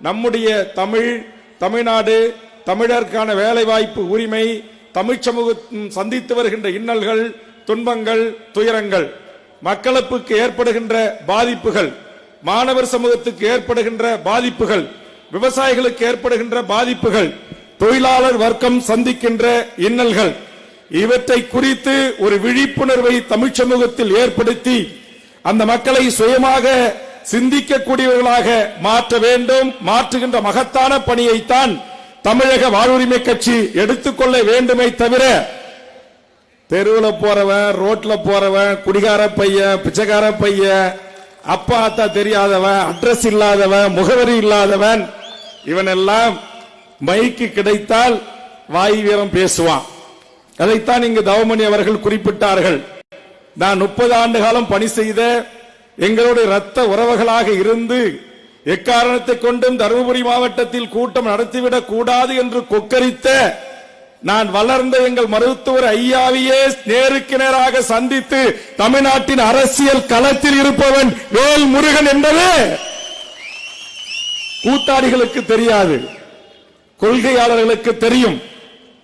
நம்முடைய தமிழ் தமிழ்நாடு தமிழருக்கான வேலைவாய்ப்பு உரிமை தமிழ் சமூகம் சந்தித்து வருகின்ற இன்னல்கள் துன்பங்கள் துயரங்கள் மக்களுக்கு ஏற்படுகின்ற பாதிப்புகள் மாணவர் சமூகத்துக்கு ஏற்படுகின்ற பாதிப்புகள் விவசாயிகளுக்கு ஏற்படுகின்ற பாதிப்புகள் தொழிலாளர் வர்க்கம் சந்திக்கின்ற இன்னல்கள் இவற்றை குறித்து ஒரு விழிப்புணர்வை தமிழ் சமூகத்தில் ஏற்படுத்தி அந்த மக்களை சுயமாக சிந்திக்கக்கூடியவர்களாக மாற்ற வேண்டும் மாற்றுகின்ற மகத்தான பணியைத்தான் தமிழக வாழ்வுரிமை கட்சி எடுத்துக்கொள்ள வேண்டுமே தவிர தெருவில் போறவன் ரோட்ல போறவன் குடிகார பையன் பிச்சைக்கார பையன் அப்பா அத்தா தெரியாதவன் அட்ரஸ் இல்லாதவன் முகவரி இல்லாதவன் இவன் எல்லாம் மைக்கு கிடைத்தால் வாய் வீரம் பேசுவான். அதைத்தான் இங்கு தவமணி அவர்கள் குறிப்பிட்டார்கள். நான் முப்பது ஆண்டு காலம் பணி செய்த எங்களுடைய ரத்த உறவுகளாக இருந்து எக்காரணத்தை கொண்டும் தருமபுரி மாவட்டத்தில் கூட்டம் நடத்திவிடக் கூடாது என்று கொக்கரித்த நான் வளர்ந்த எங்கள் மருத்துவர் ஐயாவையே நேருக்கு நேராக சந்தித்து தமிழ்நாட்டின் அரசியல் களத்தில் இருப்பவன் வேல் முருகன் என்பது கூத்தாடிகளுக்கு தெரியாது கொள்கையாளர்களுக்கு தெரியும்.